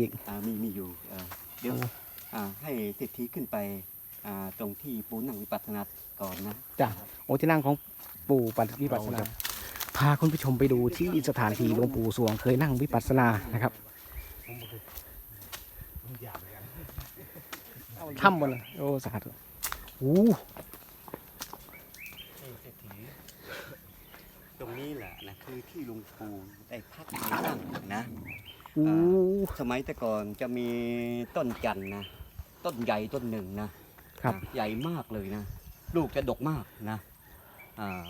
อีกอ่ามีมีอยู่เอ่อเดี๋ยวโอ้อ่าให้เศรษฐีขึ้นไปอ่าตรงที่ปูนั่งวิปัสสนาก่อนนะ จ้ะโอ้ที่นั่งของปู่ปัตวิปัสสนา พาคุณผู้ชมไปดูที่สถานที่หลวงปู่สวงเคยนั่งวิปัสสนานะครับถ้ำบนเลยโอ้สาธุโอ้นี่เศรษฐีตรงนี้แหละนะคือที่หลุงปู่ได้พักนั่งนะโอ้สมัยแต่ก่อนจะมีต้นจันทร์นะ ต้นใหญ่ต้นหนึ่งนะครับนะใหญ่มากเลยนะ ลูกจะดกมากนะอ่า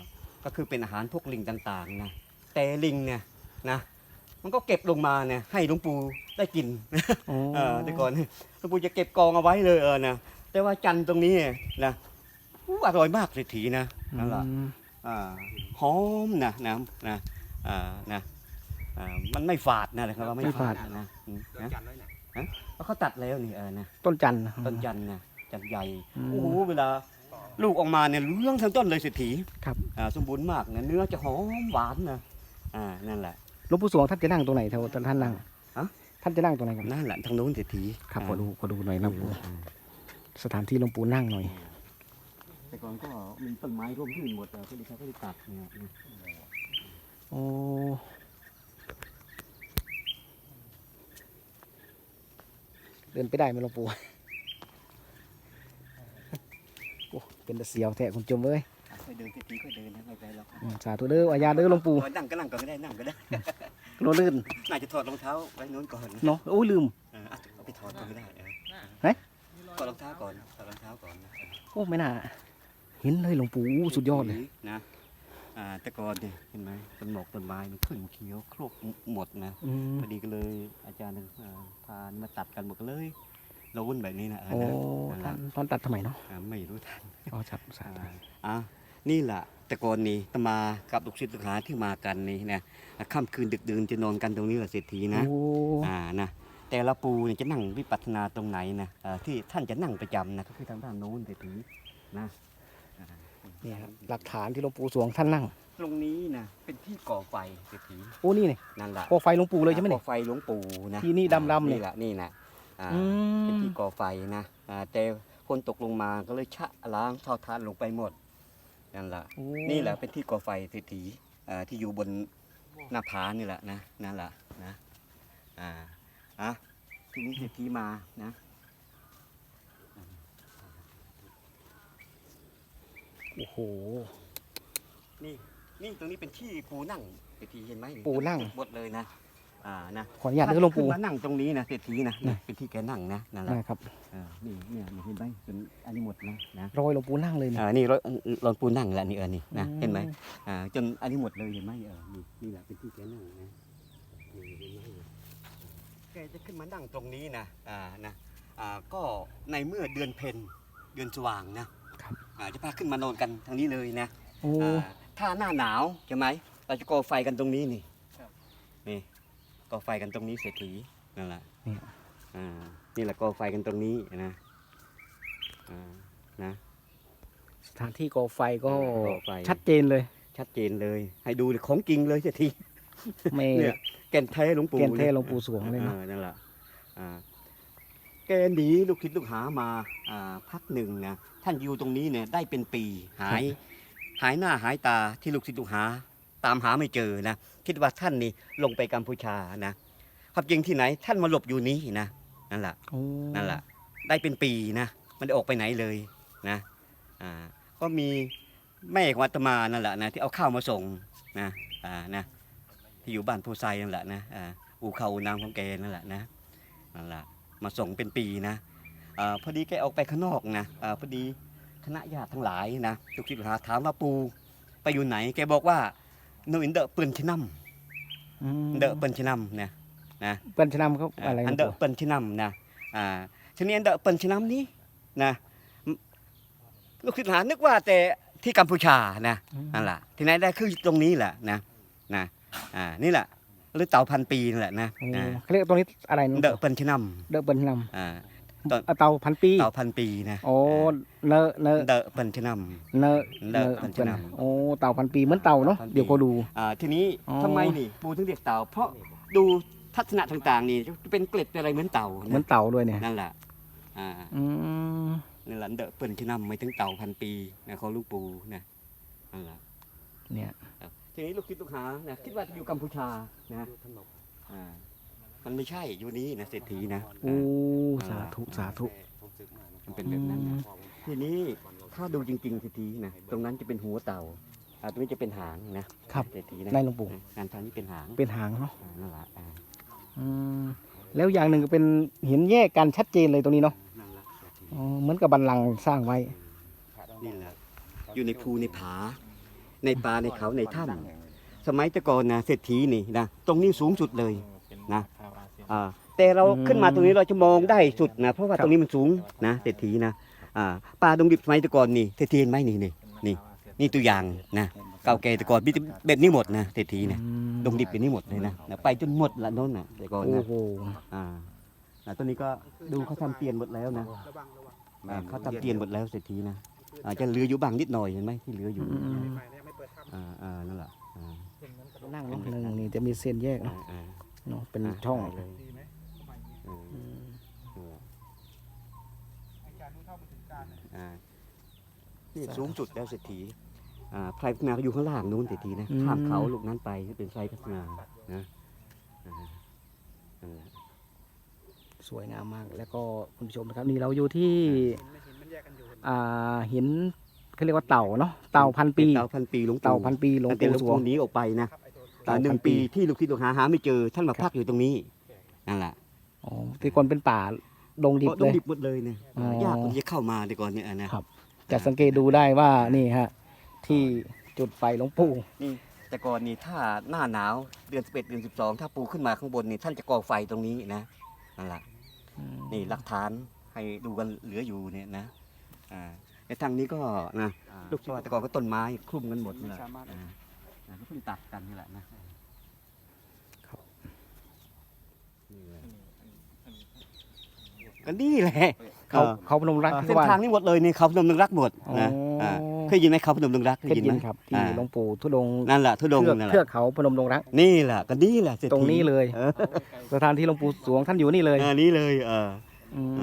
ก็คือเป็นอาหารพวกลิงต่างๆนะ แต่ลิงเนี่ยนะ มันก็เก็บลงมาเนี่ยให้หลวงปู่ได้กินโอ้เออแต่ก่อนหลวงปู่จะเก็บกองเอาไว้เลยเออนะแต่ว่าจันทร์ตรงนี้นะอู้อร่อยมากเศรษฐีนะนั่นแหละอืมอ่าหอมนะนะนะอ่านะ อ่ามันไม่ฝาดนะเลยครับว่าไม่ฝาดนะอืมนะเพราะเขาตัดแล้วนี่เออนะต้นจันทร์ต้นจันทร์นะจันทร์ใหญ่อืม โอ้โหเวลาลูกออกมาเนี่ยเหลื้องทั้งต้นเลยเศรษฐีครับ อ่าสมบูรณ์มากนะเนื้อจะหอมหวานนะอ่านั่นแหละ หลวงปู่สวงท่านจะนั่งตรงไหนแถวท่านนั่งฮะ ท่านจะนั่งตรงไหนครับนั่นแหละทางโน้นเศรษฐีครับขอ่าอดูขอดูหน่อยนะปู่อ่าสถานที่หลวงปู่นั่งหน่อย แต่ก่อนก็มีต้นไม้ร่มรื่นหมดเลยก็เลยเขาก็เลยตัดเนี่ยนะโอ้ เดินไปได้ไหมหลวงปู่โอ้เป็นตะเสียวแท้คุณจมเอ้ยค่อยเดินเศรษฐีค่อยเดินนะไม่ไปหรอกอืมสาธุเด้ออาญาเด้อหลวงปู่เออนั่งก็นั่งก่อนก็ได้นั่งก็ได้โนลื่นน่าจะถอดรองเท้าไว้โน้นก่อนเนาะโอ้ยลืม เออเอาเอาไปถอดก่อนก็ได้เออเฮ้ย ถอดรองเท้าก่อนถอดรองเท้าก่อนนะโอ้ไม่น่าเห็นเลยหลวงปู่อู้สุดยอดเลยนะ อ่าแต่ก่อนเนี่ยเห็นไหมต้นหมอกต้นไม้มันขึ้นเขียวโครกหมดนะอืม พอดีก็เลยอาจารย์เอ่อพามาตัดกันหมดก็เลยเราวุ่นแบบนี้นะเออโอ้นะนั่นแหท่าละนตอนตัดทำไมเนาะอ่าไม่รู้ทันอ๋อครับสาธุอ่าอะนี่แหละแต่ก่อนนี่ตมากับลูกศิษย์ลูกหาที่มากันนี่นะค่ำคืนดึกดื่นจะนอนกันตรงนี้แหละเศรษฐีนะ โอ้อ่านะแต่ละปูเนี่ยจะนั่งวิปัสสนาตรงไหนนะเอ่อที่ท่านจะนั่งประจำนะก็คือทางด้านโน้นเศรษฐีนะอ่าเนี่ยครับหลักฐานที่หลวงปู่สวงท่านนั่ง ตรงนี้นะเป็นที่ก่อไฟเศรษฐีโอ้นี่เนี่ยนั่นแหละโอ้ไฟหลวงปู่เลยใช่ไหมก่เนี่อยไฟหลวงปู่นะที่นี่ดำๆเนี่ยนี่แหละนี่นะอ่าอืเป็นมที่ก่อไฟนะอ่าแต่คนตกลงมาก็เลยชะล้างเท่าทานลงไปหมดนั่นแหละโอ้นี่แหละเป็นที่ก่อไฟเศรษฐีอ่าที่อยู่บนหน้าผานี่แหละนะนั่นแหละนะอ่าอะทีนี้เศรษฐีมานะ อ้โห นี่นี่ตรงนี้เป็นที่ปูนั่งเศรษฐีเห็นไหมปูนั่ง หมดเลยนะอ่านะขออนุญาตเด้อหลวงปู่ ขึ้นมานั่งตรงนี้นะเศรษฐีนะนี่เป็นที่แกนั่งนะนั่นแหละนะครับเออนี่เนี่ยเห็นไหมเป็นอันนี้หมดนะนะ รอยหลวงปู่นั่งเลยเนี่ยอ่านี่รถรถปูนั่งแหละนี่เออนี่นะอืม เห็นไหมอ่าจนอันนี้หมดเลยเห็นไหมเออนี่นี่แหละเป็นที่แกนั่งนะนี่เห็นไหมแกจะขึ้นมานั่งตรงนี้นะอ่านะอ่าก็ในเมื่อเดือนเพ็ญเดือนสว่างนะครับ อ่าจะพาขึ้นมานอนกันทางนี้เลยนะโอ้อ่าถ้าหน้าหนาวใช่ไหมเราจะก่อไฟกันตรงนี้นี่นี่ก่อไฟกันตรงนี้เศรษฐีนั่นแหละเนี่ยอ่านี่แหละก่อไฟกันตรงนี้นะอ่านะ สถานที่ก่อไฟก็ก่อไฟ ชัดเจนเลย ชัดเจนเลย ให้ดูเลยของจริงเลยเศรษฐีไม่ เนี่ยแก่นแท้หลวงปู่แก่นแท้ยหลวงปู่สวงเลยเนอะออนั่นแหละอ่าแกหนีลูกคิดลูกหามาอ่าพักหนึ่งนะท่านอยู่ตรงนี้เนี่ยได้เป็นปีหาย หายหน้าหายตาที่ลูกศิษย์ลูกหา ตามหาไม่เจอนะคิดว่าท่านนี่ลงไปกัมพูชานะความจริงที่ไหนท่านมาหลบอยู่นี้นะนั่นแหละโอ้นั่นแหละได้เป็นปีนะมันได้ออกไปไหนเลยนะอ่าก็มีแม่ของอาตมานั่นแหละนะที่เอาข้าวมาส่งนะอ่านะที่อยู่บ้านผู้ไซนั่นแหละนะอ่าอูเขาอูนางของแกนั่นแหละนะนั่นแหละ มาส่งเป็นปีนะอาพอดีแกออกไปข้างนอกนะอาพอดีคณะญาติทั้งหลายนะทุกทิศทุกทางถามว่าปูไปอยู่ไหน แกบอกว่าหนูอินเดอะเปิลชินัมอืมเดอะเปิลชินัมนะนะเปิ้ลชะนำเขาอะไรอันนะเดอปู่ร์เปิลชินัมนะอ่าทีนี้อันเดอร์เปิลชินัมนี้นะลูกศิษย์หานึกว่าแต่ที่กัมพูชานะนั่นแหละที่ไหนได้คือตรงนี้แหละนะนะอ่านี่แหละ หรือเต่าพันปีนั่นแหละนะโอ้อ่าเขาเรียกตรงนี้อะไรนะเดอร์เปิลชินัมเดอะเปิ้ลชะนอ่าำต้นเอาเตาพันปีเต่าพันปีนะโอ้เนอะเนอะเดอร์เปิลชินัม เนอะเนอะเปิ้ลชะนำโอ้เตาพันปีเหมือนเตาเนาะพันปี เดี๋ยวก็ดู อ่าทีนี้อ๋อ ทำไมนี่ปูถึงเรียกเต่า เพราะดูทัศนะต่างๆ นี่จะเป็นเกล็ดอะไรเหมือนเต่าเหมือนนะเต่าด้วยเนี่ยนั่นแหละอ่าอืมนั่นแหละเดอะเปิ้นที่นำไม่ถึงเต่าพันปีนะของหลูกปูนะนั่นแหละเนี่ยครับ ทีนี้ลูกคิดลูกหานะคิดว่าจะอยู่กัมพูชานะอ่ามันไม่ใช่อยู่นี้นะเศรษฐีนะโอ้สาธุสาธุมันเป็นแบบนั้นนะทีนี้ถ้าดูจริงๆเศรษฐีนะตรงนั้นจะเป็นหัวเต่าอ่าตรงนี้จะเป็นหางนะครับเศรษฐีนะได้หลวงปู่งานทางนี้เป็นหางเป็นหางเนาะอ่านั่นแหละอ่าอืมแล้วอย่างหนึ่งก็เป็นเห็นแยกกันชัดเจนเลยตรงนี้เนาะนั่นแหละเศรษฐีอ๋อเหมือนกับบันลังก์สร้างไว้นี่แหละอยู่ในภูในผา ในป่าในเขาในถ้ำสมัยแต่ก่อนนะเศรษฐีนี่นะตรงนี้สูงสุดเลยนะอ่าแต่เราอืมขึ้นมาตรงนี้เราจะมองได้สุดนะเพราะว่าครับตรงนี้มันสูงนะเศรษฐีนะอ่าป่าดงดิบสมัยแต่ก่อนนี่เศรษฐีเห็นไหมนี่นี่นี่นี่ตัวอย่างนะเก่าแก่แต่ก่อนมีแต่แบบนี้หมดนะเศรษฐีนะอืมดงดิบเป็นนี่หมดเลยนะนะไปจนหมดละโน้นนะแต่ก่อนโอ้นะโหอ่าแล้วตอนนี้ก็ดูเขาทำเตียนหมดแล้วนะอ่าเขาทำเตียนหมดแล้วเศรษฐีนะอาจจะเหลืออยู่บางนิดหน่อยเห็นไหมที่เหลืออยู่ อืมอ่าอ่านั่นแหละอ่านั่งเนาะหนึ่งนี่จะมีเส้นแยกอ่าเนาะอ่าเนาะเป็นช่องได้เลยเอออืมนั่นแหละอ่านี่สูงสุดแล้วเศรษฐีอ่าไพรพัฒนาก็อยู่ข้างล่างนู้นเศรษฐีนะข้ามเขาลูกนั้นไปเป็นไพรพัฒนานะอ่านั่นแหละ สวยงามมาก แล้วก็คุณผู้ชมนะครับนี่เราอยู่ที่อ่าหิน เขาเรียกว่าเต่าเนาะเต่าพันปี เต่าพันปีหลวงปู่เต่าพันปีหลวงตั้งแต่หลวงปู่สวง ปู่หนีออกไปนะเต่าหนึ่พังนปีปีที่ลูกศิษย์ลูกหาหาไม่เจอท่านมาพักอยู่ตรงนี้นั่นแหละอ๋อแต่ก่อนเป็นป่าดงดิบเพราะเลต้องย ดิบหมดเลยเนี่ยอ๋อยากมันจะเข้ามาแต่ก่อนเนี่ยนะ ครับ จะสังเกตดูได้ว่านี่ฮะ ที่จุดไฟหลวงปู่นี่แต่ก่อนนี่ถ้าหน้าหนาวเดือน11เดือน12 ถ้าปูขึ้นมาข้างบนนี่ท่านจะก่อไฟตรงนี้นะนั่นแหละนี่หลักฐานให้ดูกันเหลืออยู่เนี่ยนะอ่า ในทางนี้ก็นะลูกศิษย์แต่ก่อนก็ต้นไม้คลุมกันหมดนี่แหละอ่าอ่าก็เพิ่งตัดกันนี่แหละนะนี่แหละก็นี่แหละเขาออเขาพนมรักที่เส้นว่าทางนี้หมดเลยนี่เขาพนมดงรักหมดนะอ๋ออ่าเคยยินไหมเขาพนมดงรักเคยได้ยินไหมครับที่อ่าหลวงปู่ทุดงค์นั่นแหละทุดงค์เทือกนั่นแหเทือกละเขาพนมดงรักนี่แหละก็นี่แหละเศษฐีตรงนี้เลยออสถานที่หลวงปู่สวงท่านอยู่นี่เลยอันนี้เลย เอออืม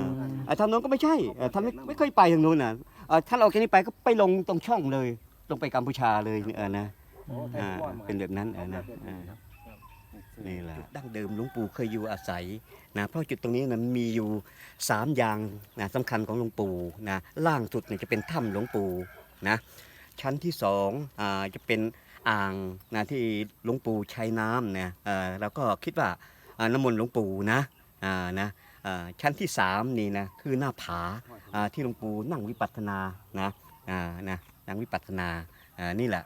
อ่าทางโน้นก็ไม่ใช่เอ่อทางไม่ไม่เคยไปทางโน้นนะ เอ่อท่านออกจากนี้ไปก็ไปลงตรงช่องเลย ลงไปกัมพูชาเลยเออนะอ่าเป็นแบบนั้นเออนะอ่านี่แหละดั้งเดิมหลวงปู่เคยอยู่อาศัยนะเพราะจุดตรงนี้นะมันมีอยู่สามอย่างนะสำคัญของหลวงปู่นะล่างสุดเนี่ยจะเป็นถ้ำหลวงปู่นะชั้นที่สองอ่าจะเป็นอ่างนะที่หลวงปู่ใช้น้ำเนี่ยเอ่อแล้วก็คิดว่าอ่าน้ำมนต์หลวงปู่นะอ่านะอ่า ชั้นที่สามนี่นะคือหน้าผาอ่าที่หลวงปู่นั่งวิปัสสนานะอ่านะนั่งวิปัสสนาอ่านี่แหละ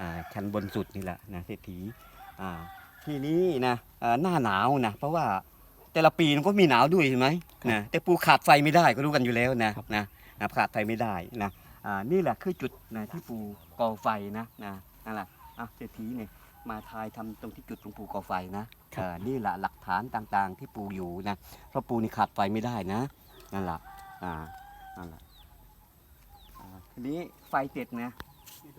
อ่าชั้นบนสุดนี่แหละนะเศรษฐีอ่าทีนี้นะอ่าหน้าหนาวนะเพราะว่าแต่ละปีมันก็มีหนาวด้วยใช่ไหมนะแต่ปูขาดไฟไม่ได้ก็รู้กันอยู่แล้วนะนะนะขาดไฟไม่ได้นะอ่านี่แหละคือจุดนะที่ปูก่อไฟนะนะนั่นแหละอะเศรษฐีเนี่ย มาทายทำตรงที่จุดหลวงปู่ก่อไฟนะอ่านี่แหละหลักฐานต่างๆ ที่ปูอยู่นะเพราะปูนี่ขาดไฟไม่ได้นะนั่นแหละอ่านั่นแหละอ่าทีนี้ไฟเสร็จนะ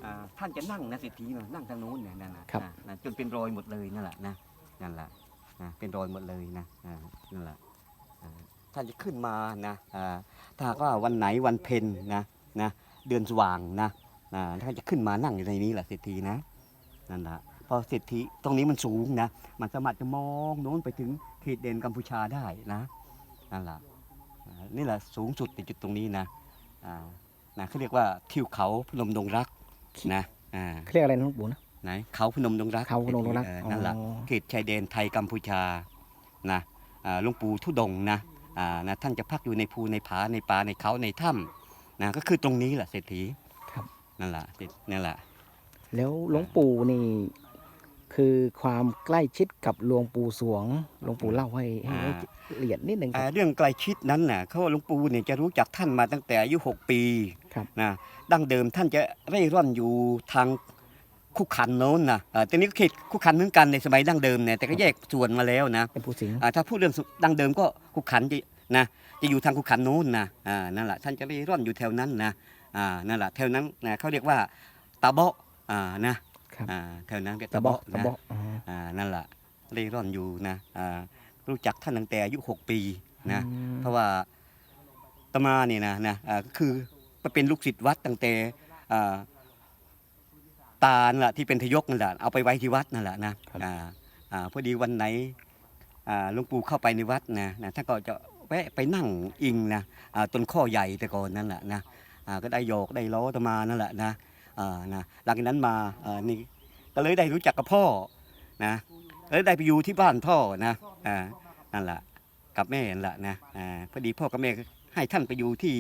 อ่าท่านจะนั่งนะเศรษฐีนะนั่งทางโน้นเนี่ยนั่นนะครับ อ่านะจนเป็นรอยหมดเลยนั่นแหละนะนั่นแหละนะเป็นรอยหมดเลยนะอ่านั่นแหละอ่าท่านจะขึ้นมานะอ่าถ้าหากว่าวันไหนวันเพ็ญนะนะเดือนสว่างนะอ่าท่านจะขึ้นมานั่งอยู่ในนี้แหละเศรษฐีนะนั่นแหละเพ อเศรษฐีตรงนี้มันสูงนะ มันสามารถจะมองโน้นไปถึงเขตเด่นกัมพูชาได้นะนั่นแหละอ่านี่แหละสูงสุดในจุดตรงนี้นะอ่านะเขาเรียกว่าทิวเขาพนมดงรักนะอ่าเขาเรียกอะไรนะหลวงปู่นะไหนเขาพนมดงรักเขาพนมดงรักเออนั่นแหละอ๋อเขตชายแดนไทยกัมพูชานะอ่าหลวงปู่ทุดงค์นะอ่านะท่านจะพักอยู่ในภูในผาในป่าในเขาในถ้ำนะก็คือตรงนี้แหละเศรษฐีครับนั่นแหละนั่นแหละแล้วหลวงปู่นี่ คือความใกล้ชิดกับหลวงปู่สวงหลวงปู่เล่าให้ให้ให้ละเอียดนิดหนึ่งคอ่ารับ เรื่องใกล้ชิดนั้นน่ะเขาว่าหลวงปู่เนี่ยจะรู้จักท่านมาตั้งแต่อายุ6ปีครับ นะดั้งเดิมท่านจะเร่ร่อนอยู่ทางคุกขันโน้นนะอ่าตอนนี้ก็เขตคุกขันเหมือนกันในสมัยดั้งเดิมเนี่ยแต่ก็แยกส่วนมาแล้วนะ เป็นผู้สิงห์ อ่าถ้าพูดเรื่องดั้งเดิมก็คุกขันจะนะจะอยู่ทางคุกขันโน้นนะอ่านั่นแหละท่านจะเร่ร่อนอยู่แถวนั้นนะอ่านั่นแหละแถวนั้นนะเขาเรียกว่าตาเบาะอ่านะ ครับ อ่าแถวนั้นเรียกตะตาเบาะเบาะตะนะเบาะอ๋ออ่านั่นแหละเร่ร่อนอยู่นะอ่ารู้จักท่านตั้งแต่อายุ6ปีนะ อืมเพราะว่าอาตมาเนี่ยนะนะอ่าก็คือมาเป็นลูกศิษย์วัดตั้งแต่อ่าตานั่นแหละที่เป็นทยกนั่นแหละเอาไปไว้ที่วัดนั่นแหละนะอ่าอ่าพอดีวันไหนอ่าหลวงปู่เข้าไปในวัดนะนะท่านก็จะแวะไปนั่งอิงนะอ่าต้นข้อใหญ่แต่ก่อนนั่นแหละนะอ่าก็ได้โยกได้ล้ออาตมานั่นแหละนะ อ่านะหลังจากนั้นมาอ่านี่ก็เลยได้รู้จักกับพ่อนะแล้วได้ไปอยู่ที่บ้านพ่อนะอ่านั่นแหละกับแม่นั่นแหละนะอ่าพอดีพ่อกับแม่ก็ให้ท่านไปอยู่ที่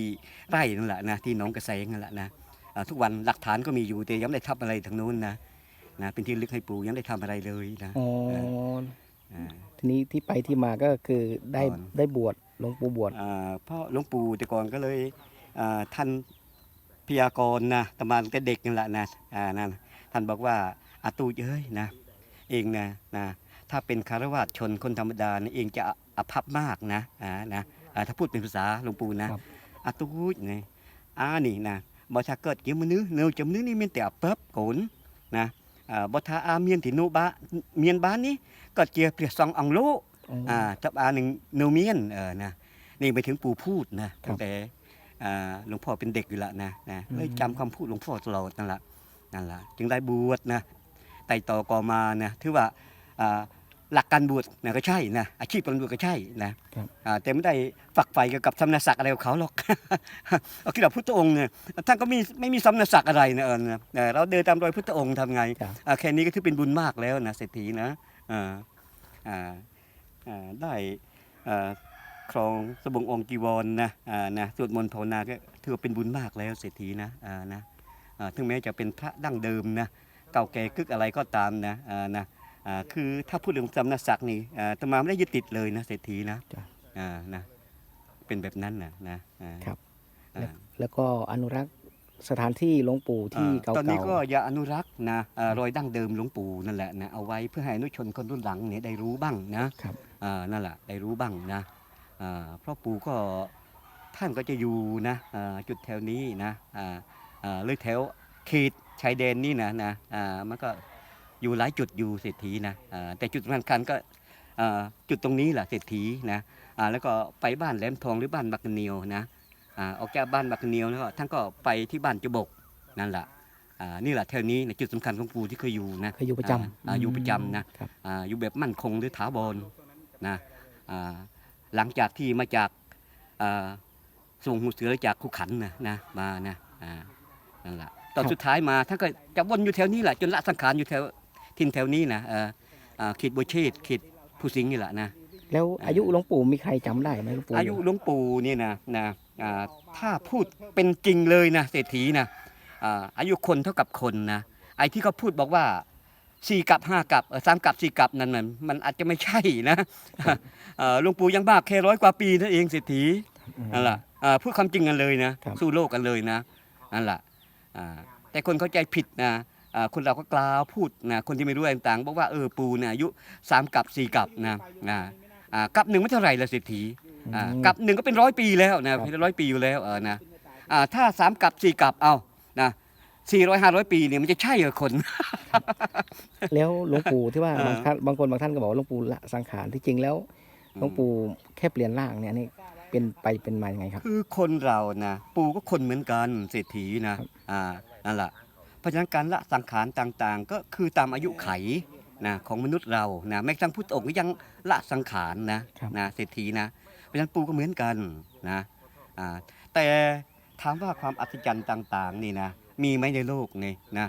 ไร่นั่นแหละนะที่หนองกระแสงนั่นแหละนะอ่าทุกวันหลักฐานก็มีอยู่แต่ยังไม่ได้ทำอะไรทางนู้นนะนะเป็นที่ลึกให้ปู่ยังไม่ได้ทำอะไรเลยนะอ๋ออ่า ทีนี้ที่ไปที่มาก็คือได้ก่อน ได้บวชหลวงปู่บวช อ่าเพราะหลวงปู่แต่ก่อนก็เลยอ่าท่านพ พยากรนะตมาตั้งแต่เด็กนั่นแหละนะอ่านั่นท่านบอกว่าอาตูเอ้ยนะ เองนะนะถ้าเป็นคารวะชนคนธรรมดานะเองจะอภัพมากนะอ่านะถ้าพูดเป็นภาษาหลวงปู่นะอาตูเนี่ยอ่านี่นะบอชาเกิดเกี่ยวมือนื้เนื้อจำนื้อนี่มีแต่เปิบโขนนะบอท้าอาเมียนถิโนบะเมียนบ้านนี่ก็เจียเปรียบสองอังโล อ่าจับอาหนึ่งโนเมียนเออนะนี่ไปถึงปู่พูดนะตั้งแต่ หลวงพ่อเป็นเด็กอยู่ละนะนะอืมเลยจำคำพูดหลวงพ่อตลอดนั่นแหละนั่นแหละจึงได้บวชนะไต่ต่อก่อมานะถือว่าอ่าหลักการบวชนะก็ใช่นะอาชีพการบวชก็ใช่นะครับอ่าแต่ไม่ได้ฝักใฝ่เกี่ยวกับสำนักศักดิ์อะไรกับเขาหรอกเอาคิดว่าพุทธองค์เนี่ยท่านก็มีไม่มีสำนักศักดิ์อะไรนะเออนะเออเราเดินตามรอยพุทธองค์ทำไงครับอ่าแค่นี้ก็ถือเป็นบุญมากแล้วนะเศรษฐีนะอ่าอ่าอ่าได้อ่า ครองสบงองค์จีวรนะอ่านะสวดมนต์ภาวนาก็ถือว่าเป็นบุญมากแล้วเศรษฐีนะอ่านะอ่าถึงแม้จะเป็นพระดั้งเดิมนะเก่าแก่กึกอะไรก็ตามนะอ่านะอ่าคือถ้าพูดถึงสำนักศักดิ์นี่อ่าอาตมาไม่ได้ยึดติดเลยนะเศรษฐีนะจ้ะ อ่านะเป็นแบบนั้นนะนะอ่า ครับ อ่า แล้วก็อนุรักษ์สถานที่หลวงปู่ที่อ่าเก่าตอนนี้ๆก็อย่าอนุรักษ์นะอ่ารอยดั้งเดิมหลวงปู่นั่นแหละนะเอาไว้เพื่อให้อนุชนคนรุ่นหลังเนี่ยได้รู้บ้างนะครับ อ่านั่นแหละได้รู้บ้างนะอ่าเพราะปู่ก็ท่านก็จะอยู่นะอ่าจุดแถวนี้นะอ่าอ่าเลยแถวเขตชายแดนนี่นะนะอ่ามันก็อยู่หลายจุดอยู่เศรษฐีนะอ่าแต่จุดสำคัญก็อ่าจุดตรงนี้แหละเศรษฐีนะอ่าแล้วก็ไปบ้านแหลมทองหรือบ้านบักเนียวนะอ่าออกจากบ้านบักเนียวแล้วก็ท่านก็ไปที่บ้านจบกนั่นแหละอ่านี่แหละแถวนี้ในจุดสำคัญของปู่ที่เคยอยู่นะเคยอยู่ประจำอ่าอยู่ประจำนะครับอ่าอยู่แบบมั่นคงหรือถาวรนะอ่า หลังจากที่มาจากอ่าส่งหูเสือจากคุขันนะนะมานะอ่านั่นแหละตอนสุดท้ายมาท่านก็จะวนอยู่แถวนี้แหละจนละสังขารอยู่แถวทินแถวนี้นะเอ่ออ่าเขตบัวเชษฐ์เขตผู้สิงห์นี่แหละนะแล้วอายุหลวงปู่มีใครจำได้ไหมหลวงปู่อายุหลวงปู่นี่นะนะอ่าถ้าพูดเป็นจริงเลยนะเศรษฐีนะอ่าอายุคนเท่ากับคนนะไอ้ที่เขาพูดบอกว่า สี่กับห้ากับเอ่อสามกับสี่กับนั่นมันมันอาจจะไม่ใช่นะเอ่อหลวงปู่ยังบ้าแค่ร้อยกว่าปีนั่นเองเศรษฐีอืมนั่นแหละอ่าพูดความจริงกันเลยนะครับสู้โลกกันเลยนะนั่นแหละอ่าแต่คนเข้าใจผิดนะอ่าคนเราก็กล่าวพูดนะคนที่ไม่รู้อะไรต่างๆบอกว่าเออปู่เนี่ยอายุสามกับสี่กับนะอ่าอ่ากับหนึ่งไม่เท่าไหร่ละเศรษฐีอ่าอืมกับหนึ่งก็เป็นร้อยปีแล้วนะเป็นร้อยปีอยู่แล้วเออนะอ่าถ้าสามกับสี่กับเอานะ สี่ร้อยห้าร้อยปีเนี่ยมันจะใช่เหรอคน แล้วหลวงปู่ที่ว่าเออบางท่านบางคนบางท่านก็บอกว่าหลวงปู่ละสังขารที่จริงแล้วหลวงปู่แค่เปลี่ยนร่างเนี่ยนี่เป็นไปเป็นมาอย่างไงครับ คือคนเรานะปู่ก็คนเหมือนกันเศรษฐีนะครับอ่านั่นแหละเพราะฉะนั้นการละสังขารต่างๆ ก็คือตามอายุไขนะของมนุษย์เรานะแม้กระทั่งพุทธองค์ก็ยังละสังขารนะครับนะเศรษฐีนะ เพราะฉะนั้นปู่ก็เหมือนกันนะอ่าแต่ถามว่าความอัศจรรย์ต่าง ๆ นี่นะ มีไหมในโลกนี่นะ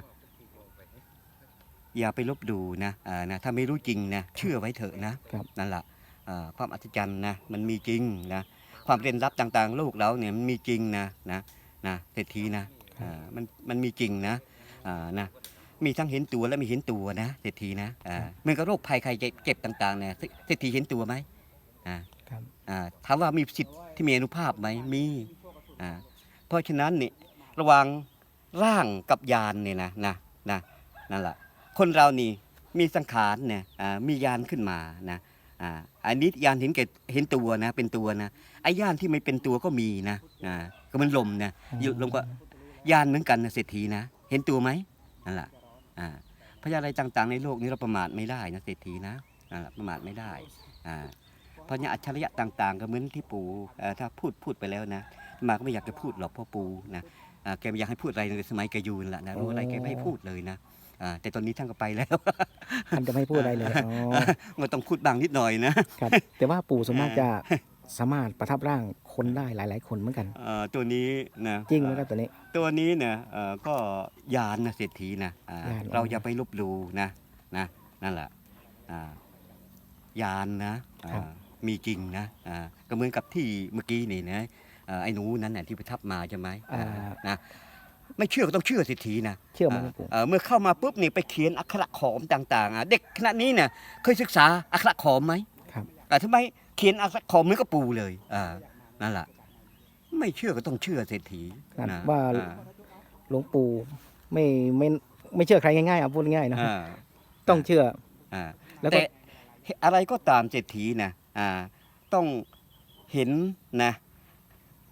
อย่าไปลบดูนะอ่านะถ้าไม่รู้จริงนะเชื่อไว้เถอะนะครับนั่นแหละอ่าความอัศจรรย์นะมันมีจริงนะความเรียนรับต่างๆ โลกเราเนี่ยมันมีจริงนะนะนะเศรษฐีนะอ่ามันมันมีจริงนะอ่านะมีทั้งเห็นตัวและไม่เห็นตัวนะเศรษฐีนะอ่าเหมือนกับโรคภัยใครเจ็บต่างๆเนี่ยเศรเศรษฐีเห็นตัวไหมอ่าครับอ่าถามว่ามีสิทธิ์ที่มีอนุภาพไหมมีอ่าเพราะฉะนั้นนี่ระหวัง ร่างกับยานเนี่ยนะนะนะนั่นแหละคนเรานี่มีสังขารเนี่ยมียานขึ้นมานะอ่าอันนี้ยานเห็นแก่เห็นตัวนะ เป็นตัวนะไอ้ยานที่ไม่เป็นตัวก็มีนะอ่าก็มันลมนะอยู่ลมก็ยานเหมือนกันนะเศรษฐีนะเห็นตัวไหมนั่นแหละอ่าพยาอะไรต่างๆในโลกนี้เราประมาทไม่ได้นะเศรษฐีนะนั่นแหละประมาทไม่ได้อ่าเพราะเนี่ยอัจฉริยะต่าง ๆ ก็เหมือนที่ปู่ถ้าพูดพูดไปแล้วนะมาก็ไม่อยากจะพูดหรอกพ่อปู่นะ แกไม่อยากให้พูดอะไรในสมัยแกอยูนนแหละนะรู้อะไรแกไม่ให้พูดเลยนะอ่าแต่ตอนนี้ท่านก็ไปแล้วท่านจะไม่พูดอะไรเลยอ๋อก็ต้องพูดบ้างนิดหน่อยนะครับแต่ว่าปู่ส่วนมากจะสามารถประทับร่างคนได้หลาย ๆ คนเหมือนกันเอ่อตัวนี้นะจริงไหมครับตัวนี้ ตัวนี้เนี่ยเอ่อก็ยานนะเศรษฐีนะอ่ายานเราอย่าไปลบหลู่นะนะนั่นแหละอ่ายานนะอ่าครับมีจริงนะอ่าก็เหมือนกับที่เมื่อกี้นี่นะ เอ่อไอ้หนูนั้นน่ะที่ประทับมาใช่ไหมอ่าอ่านะไม่เชื่อก็ต้องเชื่อเศรษฐีนะเชื่อไหมครับปู่เอ่อเมื่อเข้ามาปุ๊บนี่ไปเขียนอักขระขอมต่างๆอะเด็กขณะนี้เนี่ยเคยศึกษาอักขระขอมไหมครับอ่าทำไมเขียนอักขระขอมเหมือนกับปูเลยอ่านั่นแหละไม่เชื่อก็ต้องเชื่อเศรษฐีนั่นนะว่า อ่าหลวงปู่ไม่ไม่ไม่เชื่อใครง่ายๆเอาพูดง่ายๆนะอ่าต้องเชื่อ อ่า แล้วก็ แต่อะไรก็ตามเศรษฐีนะอ่าต้องเห็นนะ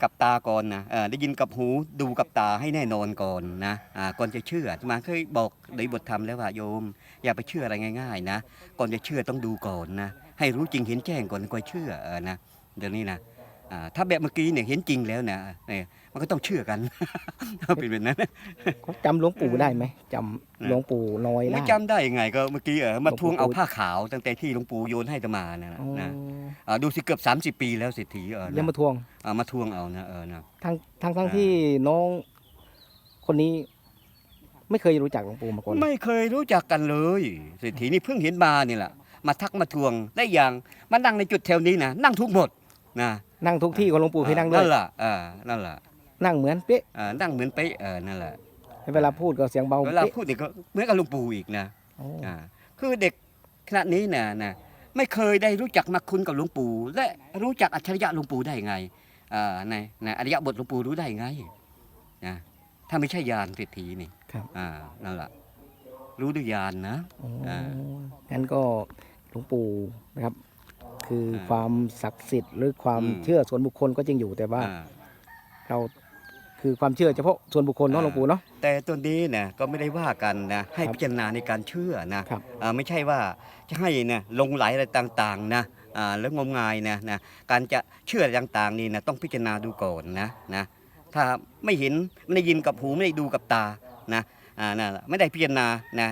กับตาก่อนนะเอ่อได้ยินกับหูดูกับตาให้แน่นอนก่อนนะอ่าก่อนจะเชื่อมาเคยบอกในบทธรรมแล้วว่าโยม อย่าไปเชื่ออะไรง่าย ๆ นะ ก่อนจะเชื่อต้องดูก่อนนะให้รู้จริงเห็นแจ้งก่อนค่อยเชื่ออนะเดี๋ยวนี้นะ ถ้าแบบเมื่อกี้เนี่ยเห็นจริงแล้วนะเนี่ยมันก็ต้องเชื่อกันเป็นแบบนั้นเขาจำหลวงปู่ได้ไหมจำหลวงปู่น้อยได้ไม่จำได้ยังไงก็เมื่อกี้เออมาทวงหลวงปู่เอาผ้าขาวตั้งแต่ที่หลวงปู่โยนให้อาตมานะอ๋อนะอ่าดูสิเกือบ30 ปีแล้วเศรษฐีเออนะยังมาทวงอ่ามาทวงเอานะเออนะทั้งทั้งทั้งอ่าที่น้องคนนี้ไม่เคยรู้จักหลวงปู่มาก่อนไม่เคยรู้จักกันเลยเศรษฐีนี่เพิ่งเห็นมานี่แหละมาทักมาทวงได้อย่างมานั่งในจุดแถวนี้นะนั่งทุกหมดนะ นั่งทุกที่ของหลวงปู่เคยนั่งด้วนั่ยนแหละอ่านั่นแหละนั่งเหมือนเป๊ะอ่านั่งเหมือนไปะเออนั่นแหละเวลาพูดก็เสียงเบาเวลาเป๊ะพูดนี่ก็เหมือนกับหลวงปู่อีกนะโอ้อ่าคือเด็กขณะนี้นะนะไม่เคยได้รู้จักมาคุณกับหลวงปู่ และรู้จักอัจฉริยะหลวงปู่ได้ไงอ่าในในอริยบทหลวงปู่รู้ได้ไงนะถ้าไม่ใช่ญาณเศรษฐีนี่ครับอ่านั่นแหละรู้ด้วยญาณนะโอ้อ่างั้นก็หลวงปู่นะครับ คืออาความศักดิ์สิทธิ์หรือความอืม เชื่อส่วนบุคคลก็จริงอยู่แต่ว่า อ่า เราคือความเชื่อเฉพาะส่วนบุคคลเนาะอ่าหลวงปู่เนาะ แต่ตัวนี้นะก็ไม่ได้ว่ากันนะให้ครับพิจารณาในการเชื่อนะครับอ่าไม่ใช่ว่าจะให้นะลงไหลอะไรต่างๆนะอ่าแล้วงมงายนะนะการจะเชื่ออะไรต่างๆนี่นะต้องพิจารณาดูก่อนนะนะถ้าไม่เห็นไม่ได้ยินกับหูไม่ได้ดูกับตานะอ่านั่นแหละไม่ได้พิจารณานะ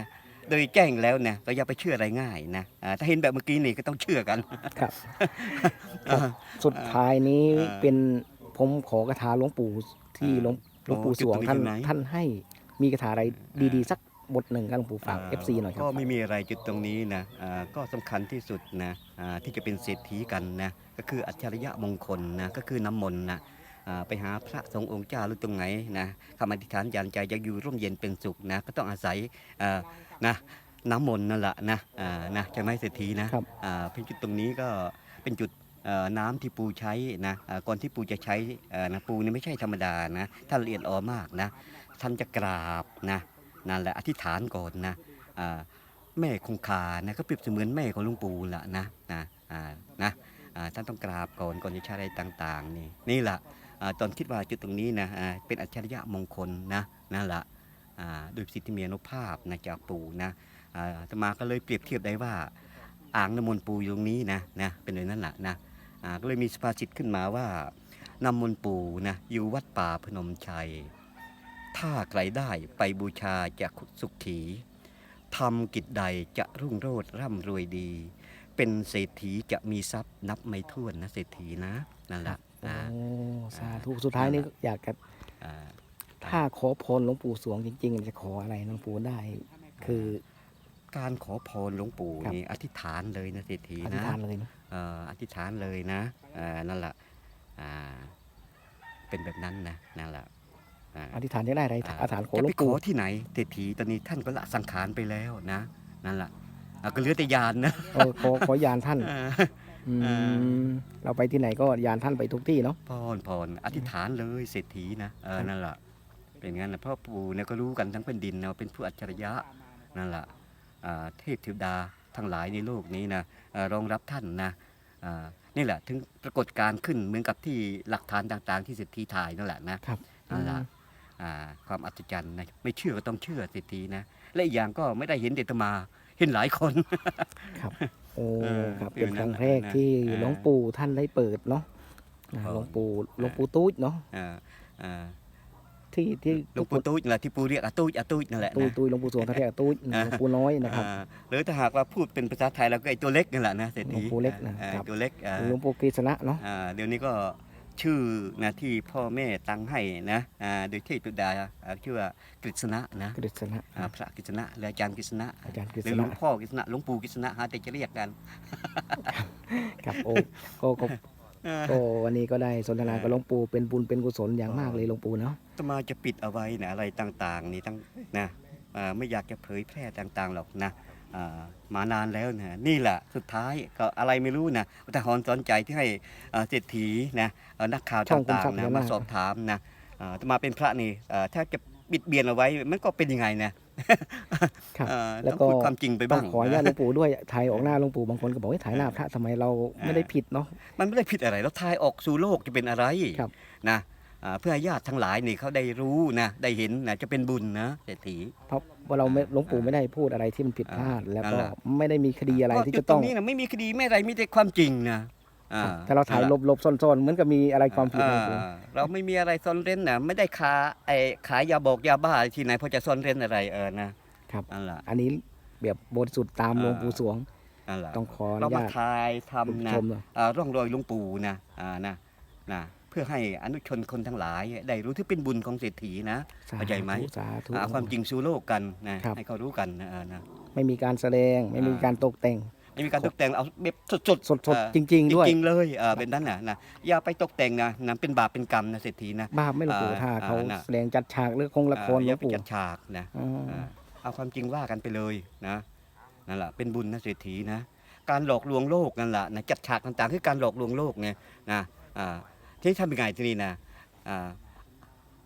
โดยแจ้งแล้วเนี่ยก็อย่าไปเชื่ออะไรง่ายนะอ่าถ้าเห็นแบบเมื่อกี้นี่ก็ต้องเชื่อกันครับอ่าสุดท้ายนี้อ่าเป็นผมขอกระถาหลวงปู่ที่หลวงหลวงปู่โอ้สวงจุดตรงนี้ท่านใช่ไหมท่านให้มีกระถาอะไรดีๆสักบทหนึ่งครับหลวงปู่ฝาก FC หน่อยครับก็ไม่มีอะไรจุดตรงนี้นะอ่าก็สำคัญที่สุดนะอ่าที่จะเป็นเศรษฐีกันนะก็คืออัจฉริยะมงคลนะก็คือน้ำมนต์นะอ่าไปหาพระสงฆ์องค์เจ้าหรือตรงไหนนะคำอธิษฐานยันใจจะอยู่ร่มเย็นเป็นสุขนะก็ต้องอาศัยอ่า นะน้ำมนต์นั่นแหละนะอ่านะใช่ไหมเศรษฐีนะครับ อ่าเป็นจุดตรงนี้ก็เป็นจุดเอ่อน้ำที่ปูใช้นะอ่าก่อนที่ปูจะใช้เอ่อนะปูนี่ไม่ใช่ธรรมดานะท่านละเอียดอ่อนมากนะท่านจะกราบนะนั่นแหละอธิษฐานก่อนนะอ่าแม่คงคานะก็เปรียบเสมือนแม่ของหลุงปู่ละนะนะอ่านะอ่าท่านต้องกราบก่อนก่อนจะใช้อะไรต่าง ๆ นี่นี่แหละ อ่าตอนคิดว่าจุดตรงนี้นะอ่าเป็นอัจฉริยะมงคลนะนั่นแหละอ่า โดยสิทธิเมียนุภาพนะจากปู่นะอ่าอาตมาก็เลยเปรียบเทียบได้ว่าอ่างน้ำมนต์ปูอยู่ตรงนี้นะนะเป็นอย่างนั้นแหละนะอ่าก็เลยมีสภาษิตขึ้นมาว่าน้ำมนต์ปูนะอยู่วัดป่าพนมชัย ถ้าใครได้ไปบูชาจะสุขขีทำกิจใดจะรุ่งโรจน์ร่ำรวยดี เป็นเศรษฐีจะมีทรัพย์นับไม่ถ้วนนะเศรษฐีนะนั่นแหละโอ้อ่าสาธุสุดท้ายนี้อยากจะอ่า ถ้าขอพรหลวงปู่สวงจริง ๆ จะขออะไรหลวงปู่ได้ คือการขอพรหลวงปู่ครับนี่อธิษฐานเลยนะเศรษฐีอธิษนะฐานเลยนะเอ่ออธิษฐานเลยนะเอ่อนั่นแหละอ่าเป็นแบบนั้นนะนั่นแหละอ่าอธิษฐานจะได้อะไรอ่าอธิษฐานขอจะหลวไปงขปู่อที่ไหนเศรษฐีตอนนี้ท่านก็ละสังขารไปแล้วนะนั่นแหละอ่าก็เหลือแต่ยานนะเออขอขอยานท่านอ่าอือ่ามเราไปที่ไหนก็ยานท่านไปทุกที่เนาะพรพรอธิษฐานเลยเศรษฐีนะเออครับนั่นแหละ เป็นงั้นนะเพราะปู่เนี่ยก็รู้กันทั้งแผ่นดินนะว่าเป็นผู้อัจฉริยะนั่นแหละอ่าเทพเทวดาทั้งหลายในโลกนี้นะเอ่อรองรับท่านนะอ่านี่แหละถึงปรากฏการณ์ขึ้นเหมือนกับที่หลักฐานต่างๆ ที่เศรษฐีถ่ายนั่นแหละนะครับนั่นแหละอ่าความอัศจรรย์นะไม่เชื่อก็ต้องเชื่อเศรษฐีนะและอีกอย่างก็ไม่ได้เห็นเดตมาเห็นหลายคนครับโอ้เออครับฟิเป็วนครั้งนั้นแรกนะที่เออหลวงปู่ท่านได้เปิดเนาะอ่าอ๋อหลวงปู่หลวงปู่ตู้ดเนาะอ่าอ่า ที่ที่หลวงปู่ตุ้ยนั่นแหละที่ปู่เรียกอาตุ้ยอาตุ้ยนั่นแหละตู้นะตู้หลวงปู่สวงท่านเรียกว่าตู้ดหลอ่าวงปู่น้อยนะครับอ่าหรือถ้าหากว่าพูดเป็นภาษาไทยแล้วก็ไอ้ตัวเล็กนั่นแหละนะเศรษฐีหลวงปู่เล็กนะอ่าครับตัวเล็กอ่าหลวงปู่กฤษณะเนาะอ่าเดี๋ยวนี้ก็ชื่อนะที่พ่อแม่ตั้งให้นะอ่าโดยเทพตุดาอ่าชื่อว่ากฤษณะนะกฤษณะอ่าพระกฤษณะและอาจารย์กฤษณะอาจารย์กฤหษรือหลณะวงพ่อกฤษณะหลวงปู่กฤษณะฮะแต่จะเรียกกันครับโอ้ก็ก็ อ่า ก็วันนี้ก็ได้สนทนากับหลวงปู่เป็นบุญเป็นกุศลอย่างมากเลยหลวงปู่เนาะ อาตมาจะปิดเอาไว้นะอะไรต่างๆ นี่ตั้งนะอ่าไม่อยากจะเผยแพร่ต่างๆหรอกนะอ่ามานานแล้วนะนี่แหละสุดท้ายก็อะไรไม่รู้นะอุทาหรณ์สอนใจที่ให้อ่าเศรษฐีนะเอ่อนักข่าวช่องคุณต่างทรัพย์ๆนะพญานาคมาสอบถามนะอ่าอาตมาเป็นพระนี่อ่าถ้าจะบิดเบียนเอาไว้มันก็เป็นยังไงนะ ครับอ่าแล้วต้องก็พูดความจริงไปต้อบ้างงขออนุญาตหลวนะงปู่ด้วยถ่ายออกหน้าหลวงปู่บางคนก็บอกว่าถ่ายหน้าพระทำไมเราไม่ได้ผิดเนาะมันไม่ได้ผิดอะไรแล้วทายออกสู่โลกจะเป็นอะไรครับนะอ่าเพื่อให้ญาติทั้งหลายนี่เขาได้รู้นะได้เห็นนะจะเป็นบุญนะเศรษฐีเพราะว่าเราไม่หลวงปู่ไม่ได้พูดอะไรที่มันผิดพลาดแล้วก็นั่นแหละไม่ได้มีคดีอะไรที่จุจะดต้องนี้นะไม่มีคดีไม่อะไรมีแต่ความจริงนะ อ่ถ้าเราถ่ายนั่นหลแหะบหลบซ่อนๆเหมือนกับมีอะไรความผิดอ่นะหลวงปู่าเราไม่มีอะไรซ่อนเร้นนะไม่ได้ค้าไอ้ขายยาบอกยาบ้าที่ไหนเพอจะซ่อนเร้นอะไรเออนะครับ นั่นแหละ อันนี้แบบบริสุทธิ์ตามหลวงปู่สวง นั่นแหละต้องขออเรานุมาญาตถ่ายคุณทำผู้นะชมเนอะอ่าร่องรอยหลวงปู่นะอ่านะนะเพื่อให้อนุชนคนทั้งหลายได้รู้ที่เป็นบุญของเศรษฐีนะสาเข้าใจไหม ธุสาธุ หาความจริงสู่โลกกันนะครับ ให้เขารู้กันนะเออนะ ไม่มีการแสดงไม่มีอ่าการตกแต่ง ไม่มีการตกแต่งเอาแบบสดๆสดเอ่อๆจริงๆด้วย จริงๆเลยเออเป็นนั้นนะนะอย่าไปตกแต่งนะนะเป็นบาปเป็นกรรมนะเศรษฐีนะบาปไหม่หลวงปู่อ่าถ้าเขาอ่าน่ะ แสดงจัดฉากหรือคงละครเอ่อหลอย่าวงไปปู่จัดฉากนะอ๋อเออเอาความจริงว่ากันไปเลยนะนั่นแหละเป็นบุญนะเศรษฐีนะการหลอกลวงโลกนั่นแหละนะจัดฉากต่างๆคือการหลอกลวงโลกเนี่ยนะอ่าทีนี้ทำยังไงทีนี้นะอ่า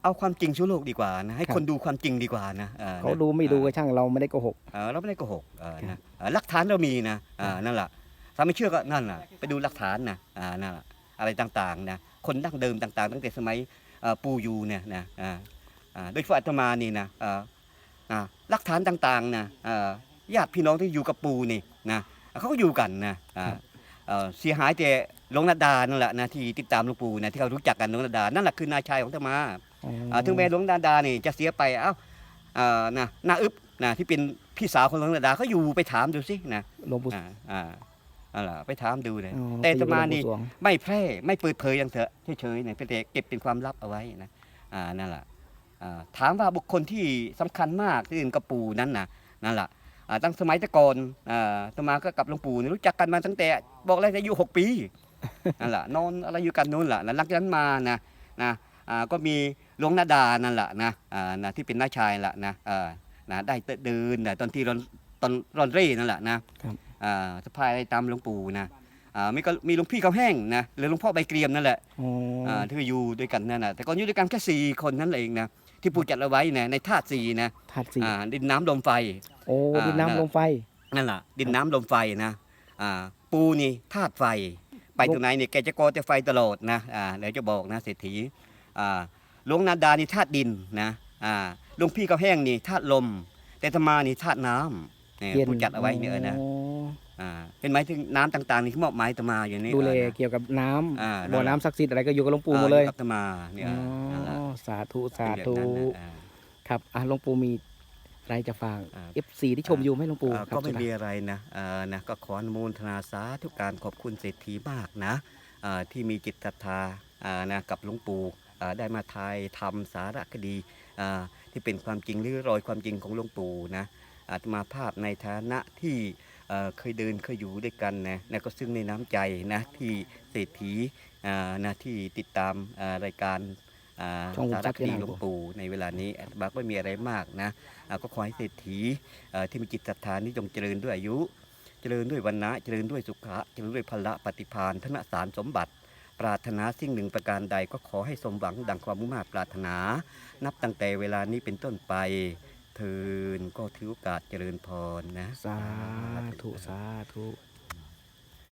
เอาความจริงสู่โลกดีกว่านะให้คนดูความจริงดีกว่านะออเขานะดูไม่ดูก็อ่าช่างเราไม่ได้โกหกเออเราไม่ได้โกหกเออนะเออหลักฐานเรามีนะอ่านั่นแหละถ้าไม่เชื่อก็นั่นแหละไปดูหลักฐานนะอ่านั่นแหละอะไรต่างๆนะคนดั้งเดิมต่างๆ ตั้งแต่สมัยเอ่อปู่อยู่เนี่ยนะอ่าอ่าโดยเฉพาะอาตมานี่นะเอ่ออ่าหลักฐานต่างๆนะเอ่อญาติพี่น้องที่อยู่กับปู่นี่นะเขาก็อยู่กันนะอ่าเอ่อเสียหายแต่หลวงนาดานั่นแหละนะที่ติดตามหลวงปู่นะที่เขารู้จักกันหลวงนาดานั่นแหละคือนายชายของอาตมาอ๋ออ่า ถึงแม้หลวงนาดานี่จะเสียไปเอ้าอ่านะนาอึบนะที่เป็นพี่สาวของหลวงนาดาเขาอยู่ไปถามดูสินะหลวงปู่อ่าอ่าอะไรไปถามดูเลยอ๋อแต่อาตมานี่ไปอยู่กับหลวงปู่สวงไม่แพร่ไม่เปิดเผยอย่างเถอะเฉยๆเนี่ยเพียงแต่เก็บเป็นความลับเอาไว้นะอ่านั่นแหละอ่าถามว่าบุคคลที่สำคัญมากที่อื่นกับปู่นั้นนะนั่นแหละอ่าตั้งสมัยแตะก่อนอ่าอาตมาก็กับหลวงปู่นี่รู้จักกันมาตั้งแต่บอกเลยอายุหกปีนั่นแหละนอนอะไรอยู่กันนู้นแหละแล้วหลังจากนั้นมานะนะอ่าก็มีหลวงนาดานั่นแหละนะอ่านะที่เป็นน้าชายแหละนะอ่านะได้เดินนะตอนที่รอนตอนรอนเร่นั่นแหละนะครับอ่าสะพายอะไรตามหลวงปู่นะอ่ามีก็มีหลวงพี่เขาแห้งนะหรือหลวงพ่อใบเกรียมนั่นแหละอ๋อออ่าที่อยู่ด้วยกันนั่นนะแต่ก่อนอยู่ด้วยกันแค่สี่คนนั่นเองนะที่ปู่จัดเอาไว้นะในธาตุสี่นะธาตุสี่อ่าดินน้ำลมไฟ โอ้อ่าดินนั่นน้ำลมไฟ นั่นแหละดินน้ำลมไฟนะอ่าปูนี่ธาตุไฟ ไปตรงไหนเนี่ยแกจะก่อแต่ไฟตลอดนะอ่าเดี๋ยวจะบอกนะเศรษฐีอ่า หลวงนาดานี่ธาตุดินนะอ่าหลวงพี่เขาแห้งนี่ธาตุลม แต่ธรรมานี่ธาตุน้ำเนี่ยเย็นปู่จัดเอาไว้เนี่ยนะอ๋ออ่าเป็นไหมายถึงน้ำต่างๆนี่ที่มอบหมายอาตมาอย่างนี้ดูแลเออนะเกี่ยวกับน้อ่าำบ่อนั่นแหละน้ำศักดิ์สิทธิ์อะไรก็อยู่กับหลวงปู่หมดเลยอ่ากับอาตมาเนี่ยอ๋อนั่นแหละสาธุสาเป็นธุอย่างนั้นนะอ่า ครับอะหลวงปู่มีอะไรจะฝาก อ่า F4 ที่ชมอยู่ไหมหลวงปู่เอ่อครับก็ไม่สุดท้าย มีอะไรนะเอ่อนะก็ขออนุโมทนาสาธุการขอบคุณเศรษฐีมากนะเอ่อที่มีจิตศรัทธาอ่านะกับหลวงปู่อ่า ได้มาทายทำสารคดีอ่าที่เป็นความจริงหรือรอยความจริงของหลวงปู่นะอาตมาภาพในฐานะที่เอ่อเคยเดินเคยอยู่ด้วยกันนะนะก็ซึ่งในน้ำใจนะที่เศรษฐีอ่านะที่ติดตามอ่ารายการอ่าช่องสารจักรคดียานหลวงปู่ในเวลานี้อาตมาก็ไม่มีอะไรมากนะอ่าก็ขอให้เศรษฐีเอ่อที่มีจิตศรัทธานี้จงเจริญด้วยอายุ เจริญด้วยวันนะเจริญด้วยสุขะเจริญด้วยพละปฏิพานธนสารสมบัติ ปรารถนาสิ่งหนึ่งประการใดก็ขอให้สมหวังดังความมุ่งมา่ปรารถนา นับตั้งแต่เวลานี้เป็นต้นไปเทินก็ถือโอกาสเจริญพรนะ สาธุ สาธุ